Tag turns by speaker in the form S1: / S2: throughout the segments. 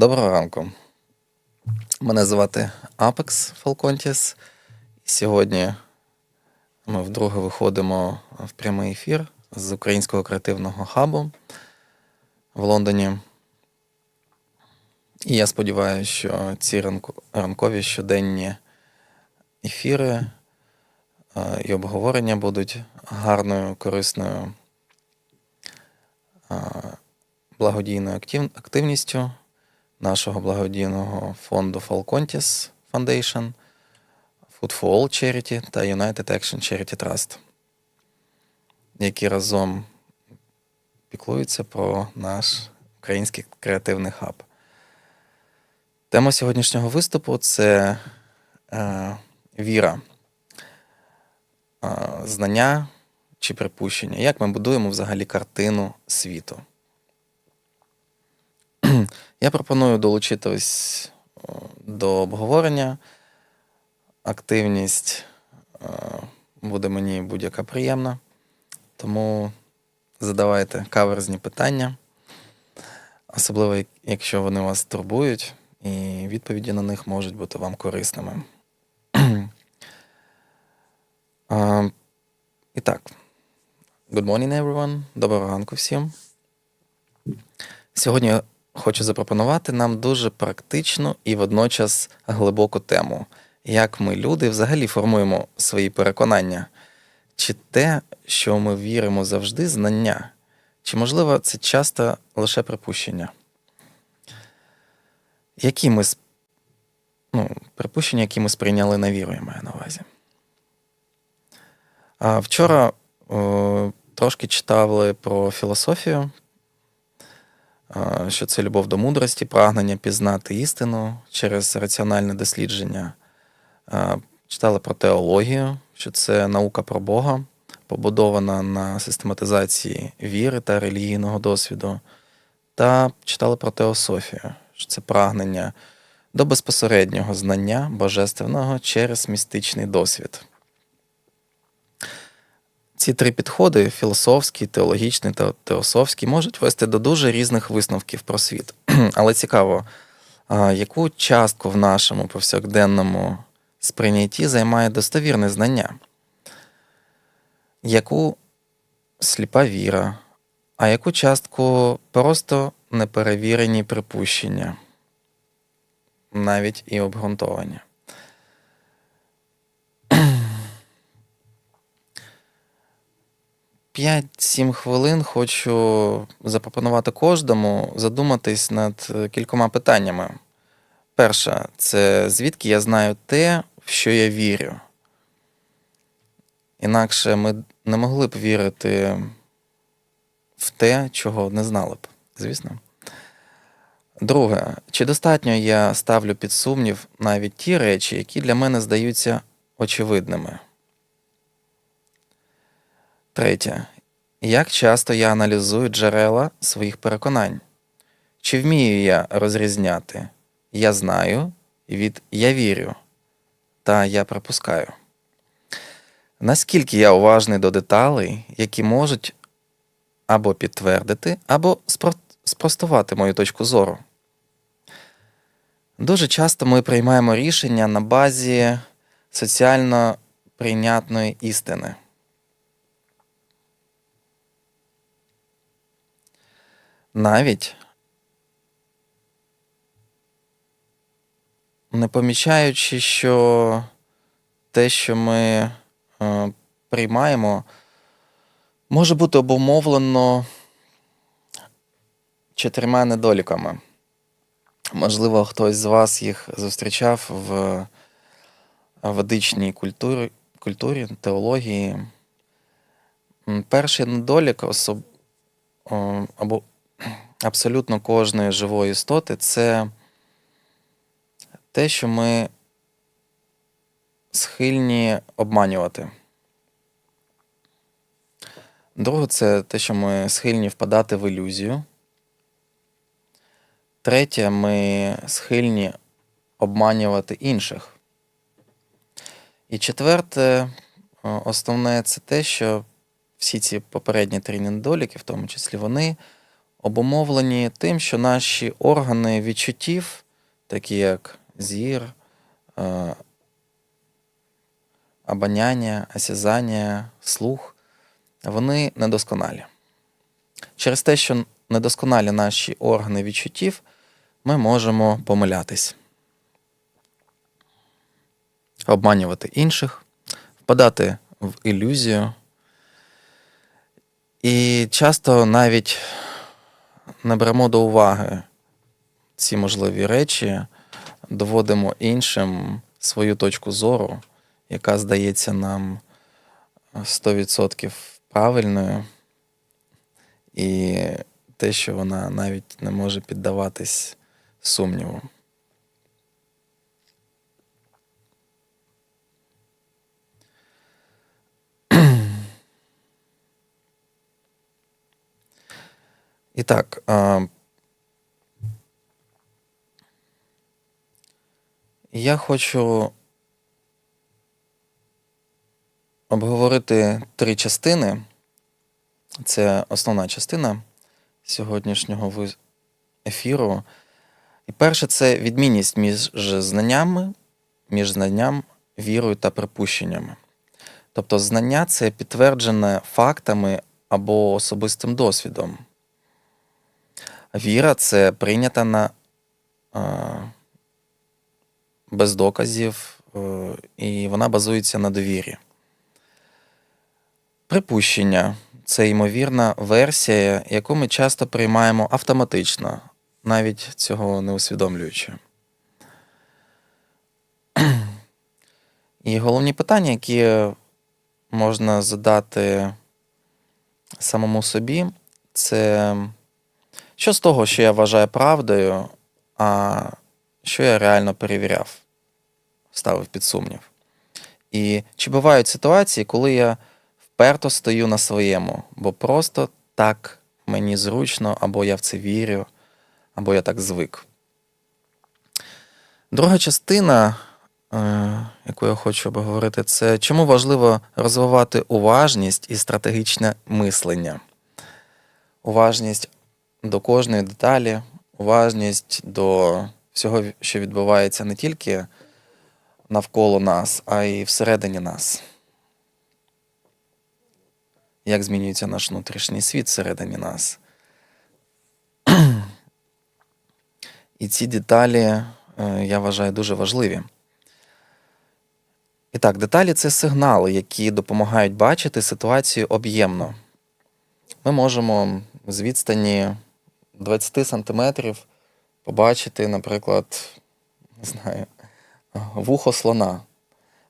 S1: Доброго ранку. Мене звати Apex Falcontis. Сьогодні ми вдруге виходимо в прямий ефір з Українського креативного хабу в Лондоні. І я сподіваюся, що ці ранкові щоденні ефіри е, і обговорення будуть гарною, корисною е, благодійною активністю нашого благодійного фонду Falcontis Foundation, Food for All Charity та United Action Charity Trust, які разом піклуються про наш український креативний хаб. Тема сьогоднішнього виступу це е, віра, е, знання чи припущення. Як ми будуємо взагалі картину світу? Я пропоную долучити ось о, до обговорення. Активність е, буде мені будь-яка приємна. Тому задавайте каверзні питання, особливо якщо вони вас турбують, і відповіді на них можуть бути вам корисними. Е, І так, good morning, everyone. Доброго ранку всім. Сьогодні хочу запропонувати нам дуже практичну і водночас глибоку тему, як ми, люди, взагалі формуємо свої переконання, чи те, що ми віримо завжди, знання, чи можливо це часто лише припущення? Які ми ну, припущення, які ми сприйняли на віру, я маю на увазі. А вчора о, трошки читали про філософію, що це любов до мудрості, прагнення пізнати істину через раціональне дослідження. Читали про теологію, що це наука про Бога, побудована на систематизації віри та релігійного досвіду. Та читали про теософію, що це прагнення до безпосереднього знання божественного через містичний досвід. Ці три підходи філософський, теологічний та теософський можуть вести до дуже різних висновків про світ. Але цікаво, яку частку в нашому повсякденному сприйнятті займає достовірне знання, яку сліпа віра, а яку частку просто неперевірені припущення, навіть і обґрунтовані. 5-7 хвилин хочу запропонувати кожному задуматись над е, кількома питаннями. Перше, це звідки я знаю те, в що я вірю. Інакше ми не могли б вірити в те, чого не знали б, звісно. Друге, чи достатньо я ставлю під сумнів навіть ті речі, які для мене здаються очевидними. Третє. Як часто я аналізую джерела своїх переконань? Чи вмію я розрізняти я знаю від я вірю та я припускаю? Наскільки я уважний до деталей, які можуть або підтвердити, або спростувати мою точку зору? Дуже часто ми приймаємо рішення на базі соціально прийнятної істини. Навіть не помічаючи, що те, що ми е, приймаємо, може бути обумовлено чотирма недоліками. Можливо, хтось з вас їх зустрічав в ведичній культурі, культурі теології. Перший недолік особ... або абсолютно кожної живої істоти це те, що ми схильні обманювати. Друге, це те, що ми схильні впадати в ілюзію. Третє, ми схильні обманювати інших. І четверте, е, основне, це те, що всі ці попередні три недоліки, в тому числі вони, обумовлені тим, що наші органи відчуттів, такі як зір, е, обоняння, осязання, слух, вони недосконалі. Через те, що недосконалі наші органи відчуттів, ми можемо помилятись, обманювати інших, впадати в ілюзію. І часто навіть не беремо до уваги ці можливі речі, доводимо іншим свою точку зору, яка здається нам 100% правильною, і те, що вона навіть не може піддаватись сумніву. І так, я хочу обговорити три частини. Це основна частина сьогоднішнього ефіру. І перше це відмінність між знаннями, між знанням, вірою та припущеннями. Тобто знання це підтверджене фактами або особистим досвідом. Віра це прийнята на е, без доказів, е, і вона базується на довірі. Припущення це ймовірна версія, яку ми часто приймаємо автоматично, навіть цього не усвідомлюючи. І головні питання, які можна задати самому собі, це що з того, що я вважаю правдою, а що я реально перевіряв, ставив під сумнів. І чи бувають ситуації, коли я вперто стою на своєму, бо просто так мені зручно, або я в це вірю, або я так звик. Друга частина, е, яку я хочу обговорити, це чому важливо розвивати уважність і стратегічне мислення. Уважність до кожної деталі, уважність до всього, що відбувається не тільки навколо нас, а й всередині нас. Як змінюється наш внутрішній світ всередині нас. І ці деталі, е, я вважаю, дуже важливі. І так, деталі це сигнали, які допомагають бачити ситуацію об'ємно. Ми можемо з відстані 20 сантиметрів побачити, наприклад, не знаю, вухо слона.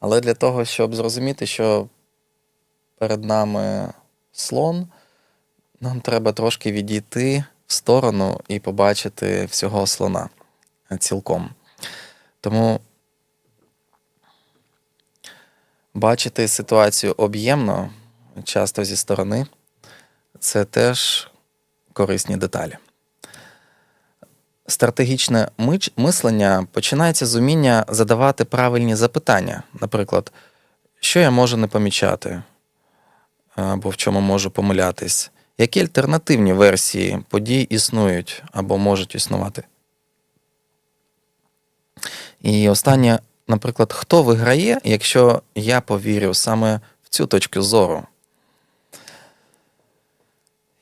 S1: Але для того, щоб зрозуміти, що перед нами слон, нам треба трошки відійти в сторону і побачити всього слона цілком. Тому бачити ситуацію об'ємно, часто зі сторони, це теж корисні деталі. Стратегічне мислення починається з уміння задавати правильні запитання. Наприклад, що я можу не помічати, або в чому можу помилятись, які альтернативні версії подій існують або можуть існувати. І останнє, наприклад, хто виграє, якщо я повірю саме в цю точку зору?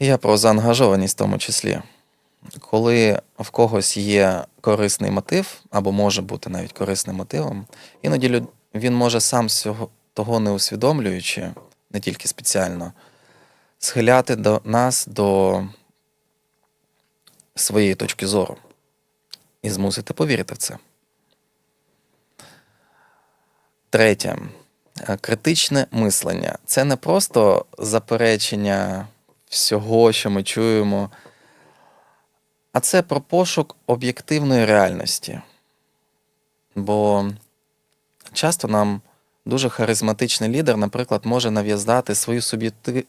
S1: Я про заангажованість в тому числі. Коли в когось є корисний мотив, або може бути навіть корисним мотивом, іноді він може сам того не усвідомлюючи, не тільки спеціально, схиляти до нас до своєї точки зору і змусити повірити в це. Третє. Критичне мислення. Це не просто заперечення всього, що ми чуємо, а це про пошук об'єктивної реальності. Бо часто нам дуже харизматичний лідер, наприклад, може нав'язати свою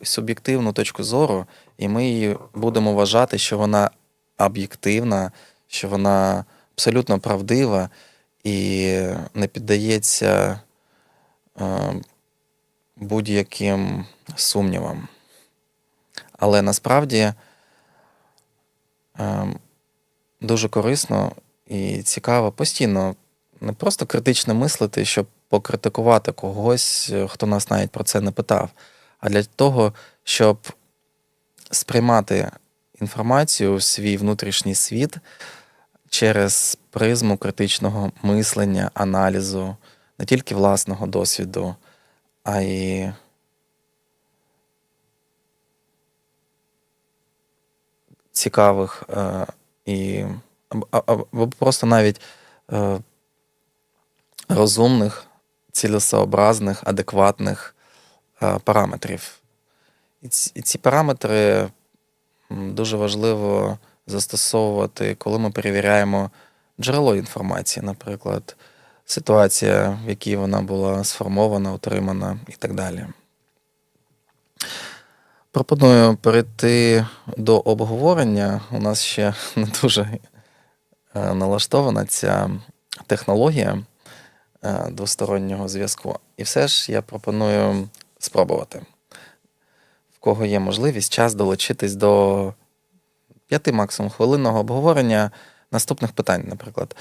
S1: суб'єктивну точку зору, і ми її будемо вважати, що вона об'єктивна, що вона абсолютно правдива і не піддається е, будь-яким сумнівам. Але насправді дуже корисно і цікаво постійно не просто критично мислити, щоб покритикувати когось, е, хто нас навіть про це не питав, а для того, щоб сприймати інформацію в свій внутрішній світ через призму критичного мислення, аналізу, не тільки власного досвіду, а й цікавих е, і або, просто навіть е, розумних, цілесообразних, адекватних е, параметрів. І ці параметри дуже важливо застосовувати, коли ми перевіряємо джерело інформації, наприклад, ситуація, в якій вона була сформована, отримана і так далі. Пропоную перейти до обговорення. У нас ще не дуже е, налаштована ця технологія е, двостороннього зв'язку. І все ж я пропоную спробувати, в кого є можливість, час долучитись до п'яти максимум хвилинного обговорення наступних питань, наприклад.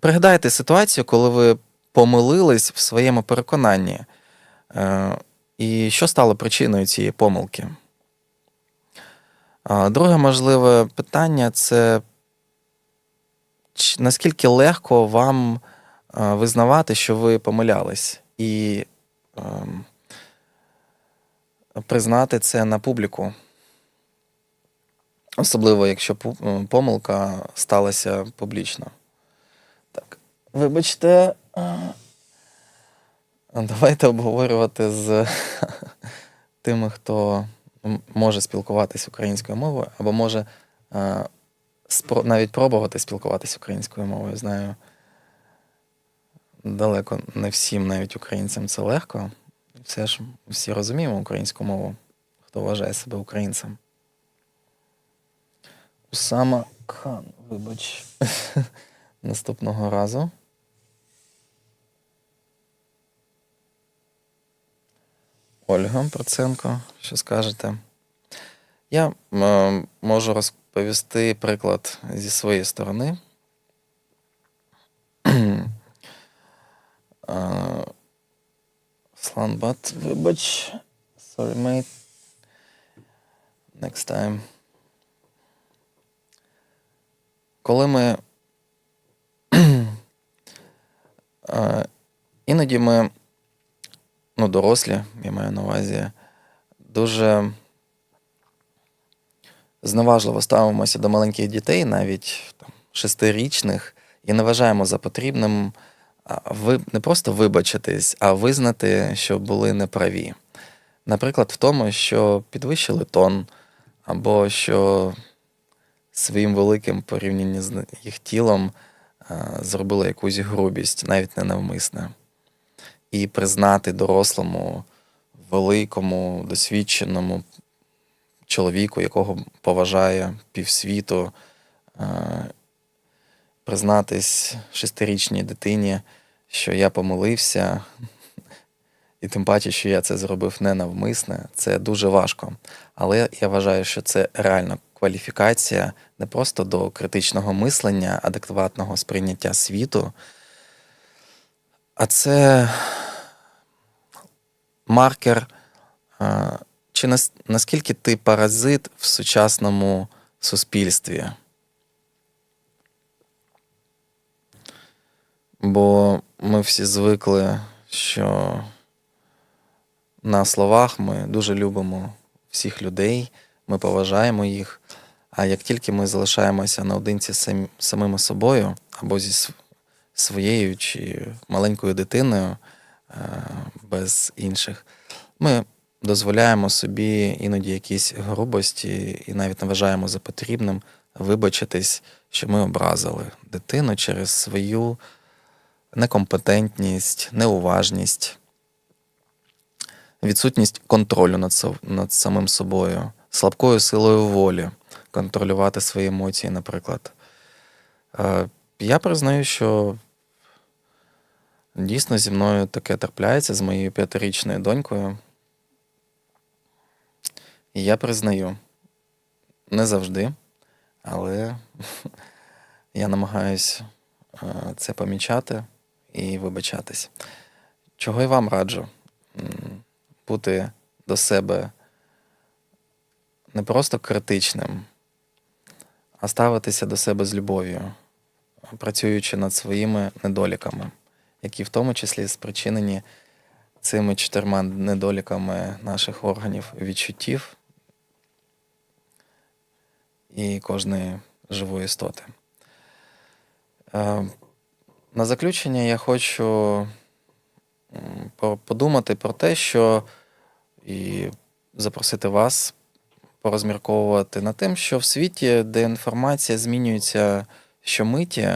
S1: Пригадайте ситуацію, коли ви помилились в своєму переконанні. І що стало причиною цієї помилки? Друге можливе питання це наскільки легко вам визнавати, що ви помилялись, і ем, признати це на публіку. Особливо, якщо помилка сталася публічно. Так, вибачте. Давайте обговорювати з тими, хто може спілкуватись українською мовою, або може е, навіть пробувати спілкуватись українською мовою. Знаю, далеко не всім, навіть українцям, це легко. Все ж всі розуміємо українську мову, хто вважає себе українцем. Усама Хан, вибач. Наступного разу. Ольга Проценко, що скажете? Я е, можу розповісти приклад зі своєї сторони. Е, Сланбат, вибач. Sorry, mate. Next time. Коли ми. е, Іноді ми ну, дорослі, я маю на увазі, дуже зневажливо ставимося до маленьких дітей, навіть там, шестирічних, і не вважаємо за потрібним ви, не просто вибачитись, а визнати, що були неправі. Наприклад, в тому, що підвищили тон, або що своїм великим порівнянні з їх тілом зробили якусь грубість, навіть не навмисне і признати дорослому, великому, досвідченому чоловіку, якого поважає півсвіту, е, признатись шестирічній дитині, що я помилився, і тим паче, що я це зробив ненавмисне, це дуже важко. Але я вважаю, що це реальна кваліфікація не просто до критичного мислення, адекватного сприйняття світу, а це маркер, чи нас- наскільки ти паразит в сучасному суспільстві. Бо ми всі звикли, що на словах ми дуже любимо всіх людей, ми поважаємо їх. А як тільки ми залишаємося наодинці самими собою або зі своєю чи маленькою дитиною е, без інших, ми дозволяємо собі іноді якісь грубості і навіть не вважаємо за потрібним вибачитись, що ми образили дитину через свою некомпетентність, неуважність, відсутність контролю над, над самим собою, слабкою силою волі контролювати свої емоції, наприклад. Е, Я признаю, що дійсно зі мною таке трапляється з моєю п'ятирічною донькою. І я признаю, не завжди, але я намагаюсь е, це помічати і вибачатись. Чого і вам раджу? Бути до себе не просто критичним, а ставитися до себе з любов'ю, працюючи над своїми недоліками, які в тому числі спричинені цими чотирма недоліками наших органів відчуттів і кожної живої істоти. Е, На заключення я хочу подумати про те, що і запросити вас порозмірковувати над тим, що в світі, де інформація змінюється щомиті,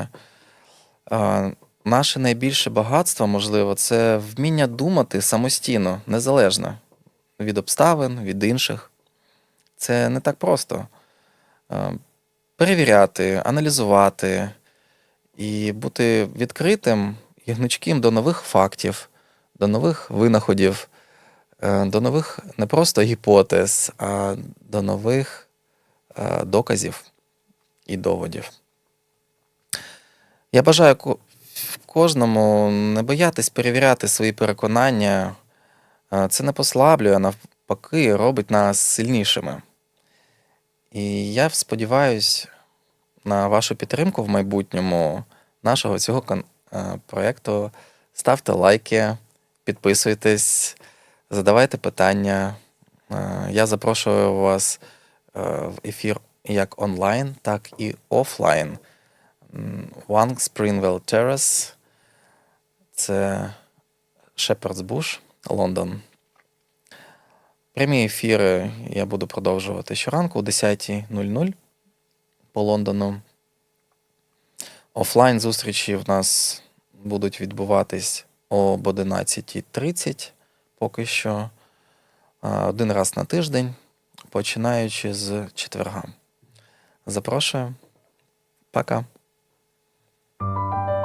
S1: а, наше найбільше багатство, можливо, це вміння думати самостійно, незалежно від обставин, від інших. Це не так просто. Перевіряти, аналізувати і бути відкритим і гнучким до нових фактів, до нових винаходів, е, до нових не просто гіпотез, а до нових е, доказів і доводів. Я бажаю кожному не боятись перевіряти свої переконання. Е, Це не послаблює, а навпаки, робить нас сильнішими. І я сподіваюся на вашу підтримку в майбутньому нашого цього е, проєкту. Ставте лайки, підписуйтесь, задавайте питання. Е, Я запрошую вас в ефір як онлайн, так і офлайн. One Springwell Terrace. Це Bush, Лондон. Прямі ефіри я буду продовжувати щоранку о 10.00 по Лондону. Офлайн зустрічі в нас будуть відбуватись об 11.30 поки що. Один раз на тиждень, починаючи з четверга. Запрошую. Пока. you